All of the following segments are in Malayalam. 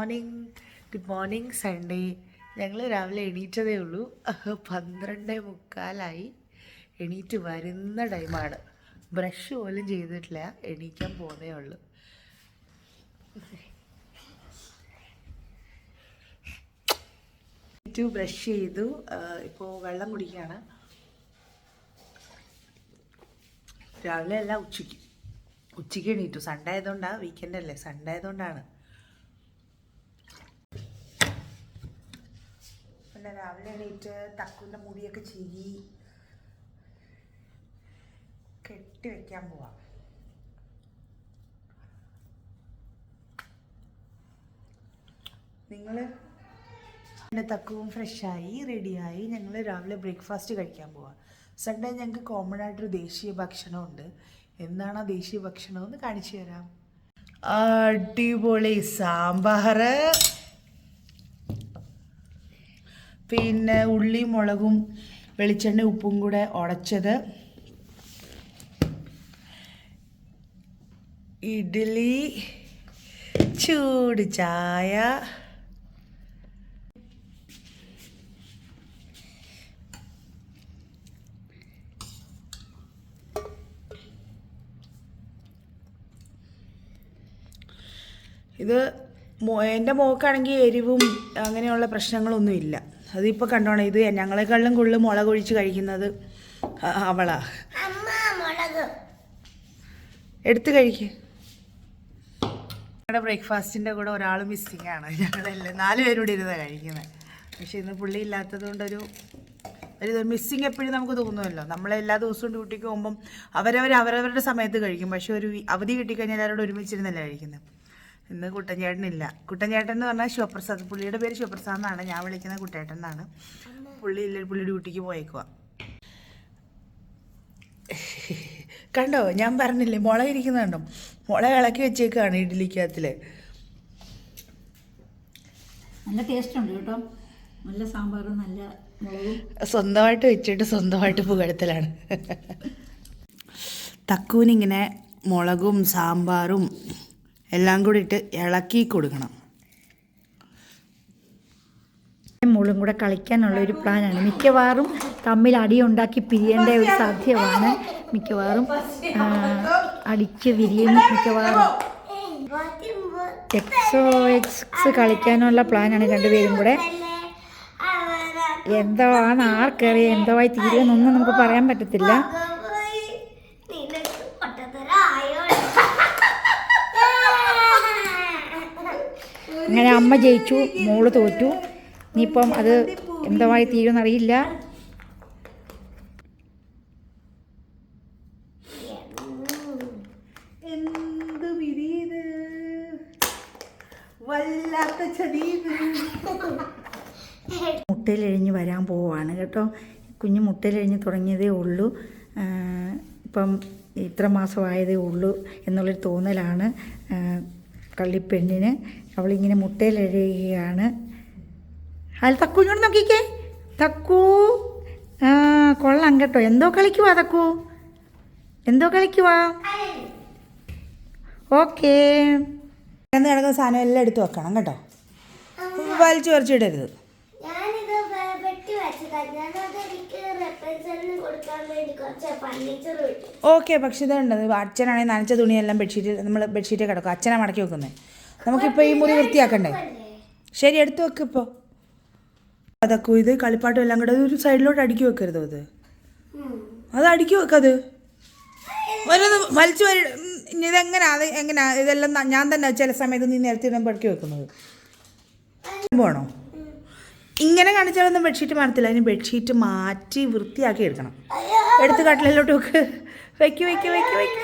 മോർണിംഗ് ഗുഡ് മോർണിംഗ് സൺഡേ ഞങ്ങൾ രാവിലെ എണീറ്റതേ ഉള്ളൂ. പന്ത്രണ്ട് മുക്കാലായി. എണീറ്റ് വരുന്ന ടൈമാണ്. ബ്രഷ് പോലും ചെയ്തിട്ടില്ല. എണീക്കാൻ പോകുന്നേ ഉള്ളൂ. എണീറ്റു ബ്രഷ് ചെയ്തു. ഇപ്പോൾ വെള്ളം കുടിക്കുകയാണ് രാവിലെ അല്ല ഉച്ചയ്ക്ക്. ഉച്ചയ്ക്ക് എണീറ്റു. സൺഡേ ആയതുകൊണ്ടാണ് വീക്കെൻഡ് അല്ലേ? സൺഡേ ആയതുകൊണ്ടാണ്. പിന്നെ രാവിലെ എണീറ്റ് തക്കുവിന്റെ മുടിയൊക്കെ ചിരി കെട്ടി വെക്കാൻ പോവാം. നിങ്ങൾ എന്റെ തക്കുവും ഫ്രഷായി റെഡിയായി ഞങ്ങൾ രാവിലെ ബ്രേക്ക്ഫാസ്റ്റ് കഴിക്കാൻ പോവാം. സൺഡേ ഞങ്ങൾക്ക് കോമൺ ആയിട്ടൊരു ദേശീയ ഭക്ഷണമുണ്ട്. എന്താണ് ആ ദേശീയ ഭക്ഷണം? എന്ന് കാണിച്ചു തരാം. അടിപൊളി സാമ്പാർ പിന്നെ ഉള്ളി മുളകും വെളിച്ചെണ്ണ ഉപ്പും കൂടെ ഉടച്ചത് ഇഡ്ഡലി ചൂട് ചായ. ഇത് എന്റെ മോക്കാണെങ്കിൽ എരിവും അങ്ങനെയുള്ള പ്രശ്നങ്ങളൊന്നും ഇല്ല അതിപ്പോൾ കണ്ടോണം ഇത് ഞങ്ങളെക്കാളിലും കൂടുതൽ മുളക് ഒഴിച്ച് കഴിക്കുന്നത് അവളാ. എടുത്ത് കഴിക്ക്. ഞങ്ങളുടെ ബ്രേക്ക്ഫാസ്റ്റിന്റെ കൂടെ ഒരാൾ മിസ്സിങ് ആണ്. ഞങ്ങളെല്ലാം നാല് പേരും കൂടി ഇരുന്നാണ് കഴിക്കുന്നത് പക്ഷെ ഇന്ന് പുള്ളി ഇല്ലാത്തത് കൊണ്ടൊരു ഒരു മിസ്സിങ് എപ്പോഴും നമുക്ക് തോന്നുമല്ലോ നമ്മൾ എല്ലാ ദിവസവും ഡ്യൂട്ടിക്ക് പോകുമ്പം അവരവർ അവരവരുടെ സമയത്ത് കഴിക്കും. പക്ഷെ ഒരു അവധി കിട്ടിക്കഴിഞ്ഞാൽ എല്ലാവരോട് ഒരുമിച്ചിരുന്നല്ലേ കഴിക്കുന്നത് ഇന്ന് കുട്ടൻചേട്ടനില്ല. കുട്ടൻചേട്ടൻ എന്ന് പറഞ്ഞാൽ ശിവപ്രസാദ്. പുള്ളിയുടെ പേര് ശിവപ്രസാദ് എന്നാണ് ഞാൻ വിളിക്കുന്ന കുട്ടേട്ടൻ എന്നാണ് പുള്ളി ഇല്ല പുള്ളി ഡ്യൂട്ടിക്ക് പോയേക്കുക കണ്ടോ? ഞാൻ പറഞ്ഞില്ലേ മുള ഇരിക്കുന്നുണ്ടോ മുള ഇളക്കി വെച്ചേക്കാണ് ഇഡ്ഡലിക്കകത്തിൽ നല്ല ടേസ്റ്റ് ഉണ്ട് കേട്ടോ. നല്ല സാമ്പാറും നല്ല സ്വന്തമായിട്ട് വെച്ചിട്ട് സ്വന്തമായിട്ട് പുകഴത്തലാണ്. തക്കൂനിങ്ങനെ മുളകും സാമ്പാറും എല്ലാം കൂടി ഇട്ട് ഇളക്കി കൊടുക്കണം. മോളും കൂടെ കളിക്കാനുള്ള ഒരു പ്ലാനാണ്. മിക്കവാറും തമ്മിൽ അടി ഉണ്ടാക്കി പിരിയേണ്ട ഒരു സാധ്യമാണ്. മിക്കവാറും അടിച്ച് വിരിയും മിക്കവാറും. എക്സോ എക്സ് കളിക്കാനുള്ള പ്ലാനാണ് രണ്ടുപേരും കൂടെ. എന്തോ ആണ് ആർക്കറിയാം എന്തോ ആയി തീരുമെന്നൊന്നും നമുക്ക് പറയാൻ പറ്റത്തില്ല. അങ്ങനെ അമ്മ ജയിച്ചു മോൾ തോറ്റു. ഇനിയിപ്പം അത് എന്തമായി തീരുമെന്നറിയില്ല. എന്ത് വിരീത് വല്ലാത്ത ചതീത് മുട്ടയിലെഴിഞ്ഞ് വരാൻ പോവാണ് കേട്ടോ. കുഞ്ഞ് മുട്ടയിലെഴിഞ്ഞ് തുടങ്ങിയതേ ഉള്ളൂ. ഇപ്പം ഇത്ര മാസമായതേ ഉള്ളൂ എന്നുള്ളൊരു തോന്നലാണ്. കള്ളിപ്പെണ്ണിന് അവളിങ്ങനെ മുട്ടയിലെഴുകയാണ് അതിൽ തക്കു ഇങ്ങോട്ട് നോക്കിക്കേ. തക്കു. ആ കൊള്ളാം കേട്ടോ. എന്തോ കളിക്കുവാ തക്കു. എന്തോ കളിക്കുവാ? ഓക്കേ. എന്ന് കിടക്കുന്ന സാധനം എല്ലാം എടുത്ത് വെക്കണം കേട്ടോ. വലിച്ചു പറിച്ചിടരുത് ഓക്കെ പക്ഷെ ഇതുണ്ട്. അച്ഛനാണെങ്കിൽ നനച്ച തുണിയെല്ലാം ബെഡ്ഷീറ്റ് നമ്മൾ ബെഡ്ഷീറ്റ് കിടക്കും. അച്ഛനാ മടക്കി വെക്കുന്നത് നമുക്കിപ്പോൾ ഈ മുറി വൃത്തിയാക്കണ്ടേ? ശരി എടുത്തു വെക്ക് ഇപ്പോൾ അതൊക്കെ ഇത് കളിപ്പാട്ടും എല്ലാം കൂടെ ഒരു സൈഡിലോട്ട് അടുക്കി വെക്കരുത് അത് അത് അടുക്കി വെക്കത് ഓരോന്ന് വലിച്ചു വരി ഇതെങ്ങനെ? അത് എങ്ങനെയാ ഇതെല്ലാം ഞാൻ തന്നെ ചില സമയത്ത് നീ നിരത്തി ഇടുമ്പോൾ അടുക്കി വെക്കുന്നത്. പോണോ? ഇങ്ങനെ കാണിച്ചാലൊന്നും ബെഡ്ഷീറ്റ് മാറത്തില്ല. അതിന് ബെഡ്ഷീറ്റ് മാറ്റി വൃത്തിയാക്കി എടുക്കണം. എടുത്ത് കട്ടിലോട്ട് വെക്ക്. വെക്ക് വെക്ക് വെക്ക് വെക്ക്.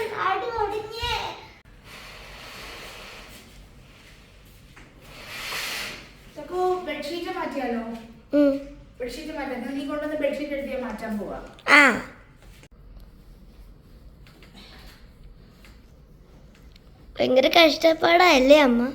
ബെഡ്ഷീറ്റ് മാറ്റിയാലോ? ബെഡ്ഷീറ്റ് മാറ്റാം നീ കൊണ്ടുവന്ന് ബെഡ്ഷീറ്റ് എടുത്ത് മാറ്റാൻ പോവാ. ഭയങ്കര കഷ്ടപ്പാടല്ലേ അമ്മ?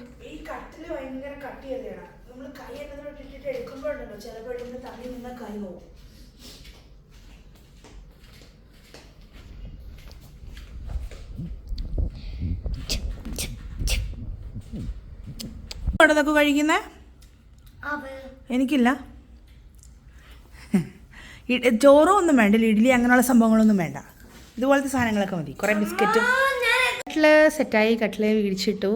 ഇതൊക്കെ കഴിക്കുന്നേ? എനിക്കില്ല. ചോറും ഒന്നും വേണ്ട ഇഡ്ഡലി അങ്ങനെയുള്ള സംഭവങ്ങളൊന്നും വേണ്ട. ഇതുപോലത്തെ സാധനങ്ങളൊക്കെ മതി. കുറേ ബിസ്ക്കറ്റും. കട്ടിൽ സെറ്റായി കട്ടിൽ വീടിച്ചിട്ടു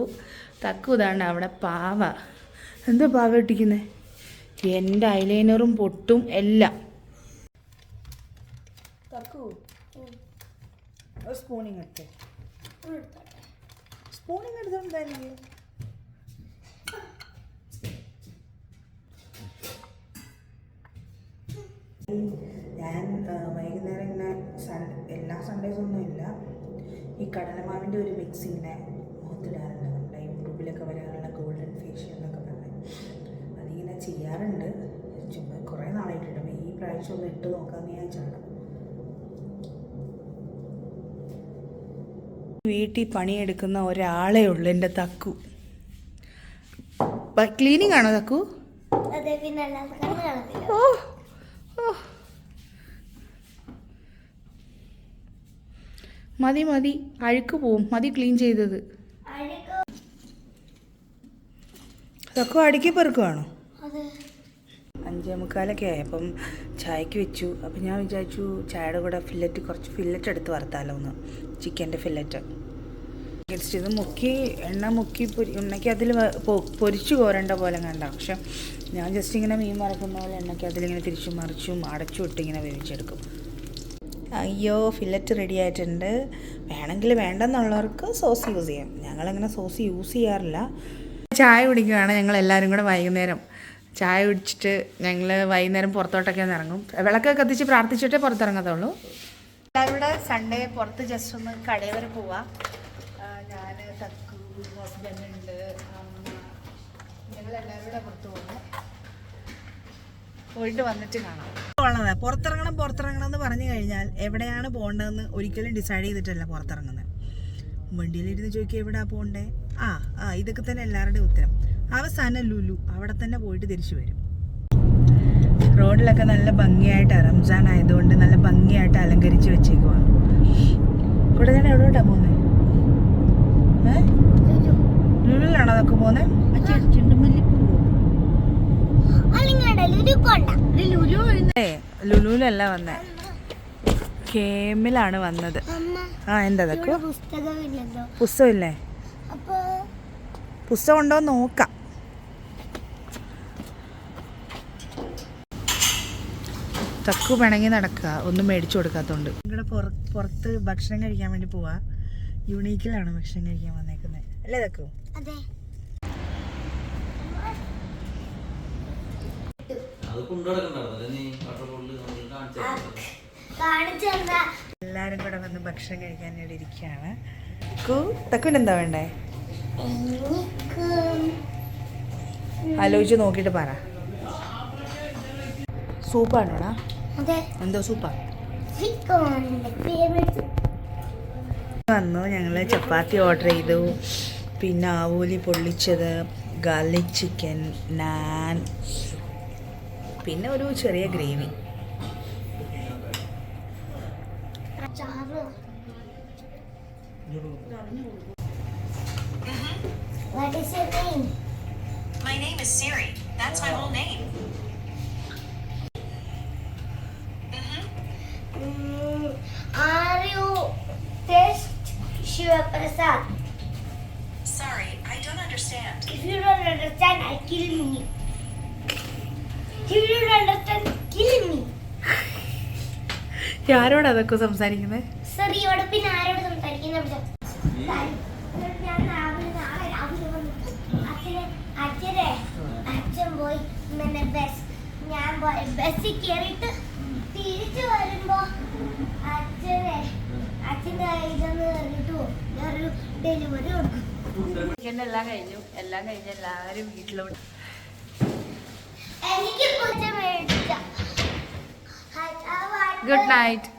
തക്കു ഇതാണ്ട് അവിടെ പാവ. എന്താ പാവ ഇട്ടിക്കുന്നേ എന്റെ ഐലൈനറും പൊട്ടും എല്ലാം. സ്പൂണിങ് എടുത്തേ. സ്പൂണിങ് എടുത്തോണ്ടായിരുന്നു ഞാൻ വൈകുന്നേരം ഇങ്ങനെ സൺഡേ എല്ലാ സൺഡേസ് ഒന്നും ഇല്ല. ഈ കടലമാവിന്റെ ഒരു മിക്സ് ഇങ്ങനെ മുഖത്തിടാറുണ്ട്. നമ്മുടെ യൂട്യൂബിലൊക്കെ വരാറുള്ള ഗോൾഡൻ ഫേഷ്യൽ എന്നൊക്കെ ചെയ്യാറുണ്ട്. ചുമ്മാ കുറേ നാളായിട്ടുണ്ട്. അപ്പോൾ ഈ പ്രാവശ്യം ഒന്ന് ഇട്ട് നോക്കാമെന്ന് ഞാൻ ചാടാം വീട്ടിൽ പണിയെടുക്കുന്ന ഒരാളേ ഉള്ളു എന്റെ തക്കു. ക്ലീനിങ് ആണോ തക്കു? ഓ ഓ. മതി മതി. അഴുക്ക് പോവും. മതി ക്ലീൻ ചെയ്തത്. തക്കു അടുക്കി പെറുക്കുവാണോ? അഞ്ചേ മുക്കാലൊക്കെ ആയപ്പം ചായക്ക് വെച്ചു. അപ്പം ഞാൻ വിചാരിച്ചു ചായയുടെ കൂടെ ഫില്ലറ്റ് കുറച്ച് ഫില്ലറ്റ് എടുത്ത് വറുത്താലോ ഒന്ന് ചിക്കന്റെ ഫില്ലറ്റ് ഇത് മുക്കി എണ്ണ മുക്കി പൊരി എണ്ണയ്ക്ക് അതിൽ പൊരിച്ചു കോരേണ്ട പോലെ കണ്ട. പക്ഷെ ഞാൻ ജസ്റ്റ് ഇങ്ങനെ മീൻ മറക്കുന്ന പോലെ എണ്ണയ്ക്ക് അതിലിങ്ങനെ തിരിച്ചു മറിച്ചും അടച്ചു ഇട്ട് ഇങ്ങനെ വേവിച്ചെടുക്കും. അയ്യോ ഫില്ലറ്റ് റെഡി ആയിട്ടുണ്ട്. വേണമെങ്കിൽ വേണ്ടെന്നുള്ളവർക്ക് സോസ് യൂസ് ചെയ്യാം. ഞങ്ങളങ്ങനെ സോസ് യൂസ് ചെയ്യാറില്ല. ചായ കുടിക്കുകയാണ് ഞങ്ങൾ എല്ലാവരും കൂടെ വൈകുന്നേരം. ചായ കുടിച്ചിട്ട് ഞങ്ങൾ വൈകുന്നേരം പുറത്തോട്ടൊക്കെ ഒന്ന് ഇറങ്ങും. വിളക്കൊക്കെ കത്തിച്ച് പ്രാർത്ഥിച്ചിട്ടേ പുറത്തിറങ്ങത്തുള്ളൂ. എല്ലാവരുടെ സൺഡേ പുറത്ത് ജസ്റ്റ് ഒന്ന് കടയിൽ വരെ പോവാം. ഞാൻ തക്കു ഹസ്ബൻഡ് ഉണ്ട് ഞങ്ങളെല്ലാവരും പുറത്ത് പോയിട്ട് വന്നിട്ട് കാണാം. പുറത്തിറങ്ങണം പുറത്തിറങ്ങണം എന്ന് പറഞ്ഞു കഴിഞ്ഞാൽ എവിടെയാണ് പോകേണ്ടതെന്ന് ഒരിക്കലും ഡിസൈഡ് ചെയ്തിട്ടല്ല പുറത്തിറങ്ങുന്നത്. വണ്ടിയിലിരുന്ന് ചോദിക്കുക എവിടെയാണ് പോകണ്ടേ? ആ ആ ഇതൊക്കെ തന്നെ എല്ലാവരുടെയും ഉത്തരം. അവസാനം ലുലു അവിടെ തന്നെ പോയിട്ട് തിരിച്ചു വരും. റോഡിലൊക്കെ നല്ല ഭംഗിയായിട്ട് റംസാൻ ആയതുകൊണ്ട് നല്ല ഭംഗിയായിട്ട് അലങ്കരിച്ച് വെച്ചേക്കുവാ. കൂടെ ഞാൻ എവിടോട്ടാ പോകുന്നത് ലുലുലാണോ അതൊക്കെ പോകുന്നത് ലുലുലല്ല വന്നേ. കേമിലാണ് വന്നത്. അമ്മ ആ എന്താ അതൊക്കെ? പുസ്തകമില്ലേ? പുസ്തകം ഉണ്ടോ എന്ന് നോക്കാം. തക്കു പിണങ്ങി നടക്കുക ഒന്നും മേടിച്ചു കൊടുക്കാത്തോണ്ട്. ഇവിടെ പുറത്ത് ഭക്ഷണം കഴിക്കാൻ വേണ്ടി പോവാ. യുണീക്കിലാണ് ഭക്ഷണം കഴിക്കാൻ വന്നേക്കുന്നത് അല്ലേ തക്കു എല്ലാരും കൂടെ വന്ന് ഭക്ഷണം കഴിക്കാൻ വേണ്ടി ഇരിക്കുകയാണ്. തക്കു തക്കുവിന് എന്താ വേണ്ടേ? ആലോചിച്ച് നോക്കിയിട്ട് പറ. സൂപ്പാണോടാ? അതെ. എന്തോ സൂപ്പാ? വന്നു ഞങ്ങൾ ചപ്പാത്തി ഓർഡർ ചെയ്തു. പിന്നെ ആവൂലി പൊള്ളിച്ചത് ഗാർലിക് ചിക്കൻ നാൻ പിന്നെ ഒരു ചെറിയ ഗ്രേവി ചാറ് What is your name? My name is Siri. That's my whole name. Mm, are you test Shiva Prasad? Sorry, I don't understand. If you don't understand, I kill me. If you don't understand, kill me. ആരോടാ അതൊക്കെ സംസാരിക്കുന്നത് സെറിയോട് പിന്നെ ആരോട് സംസാരിക്കുന്ന പിന്നെ ബസ് ഞാൻ പോയ. ബസ്സിൽ കയറിയിട്ട് തിരിച്ചു വരുമ്പോ അച്ഛനെ അച്ഛന്റെ ഇതെന്ന് കയറിയിട്ട് ഞാനൊരു ഡെലിവറി കൊടുക്കും. എല്ലാം കഴിഞ്ഞു. എല്ലാം കഴിഞ്ഞ് എല്ലാവരും വീട്ടിലോട്ട്. എനിക്ക് ഗുഡ് നൈറ്റ്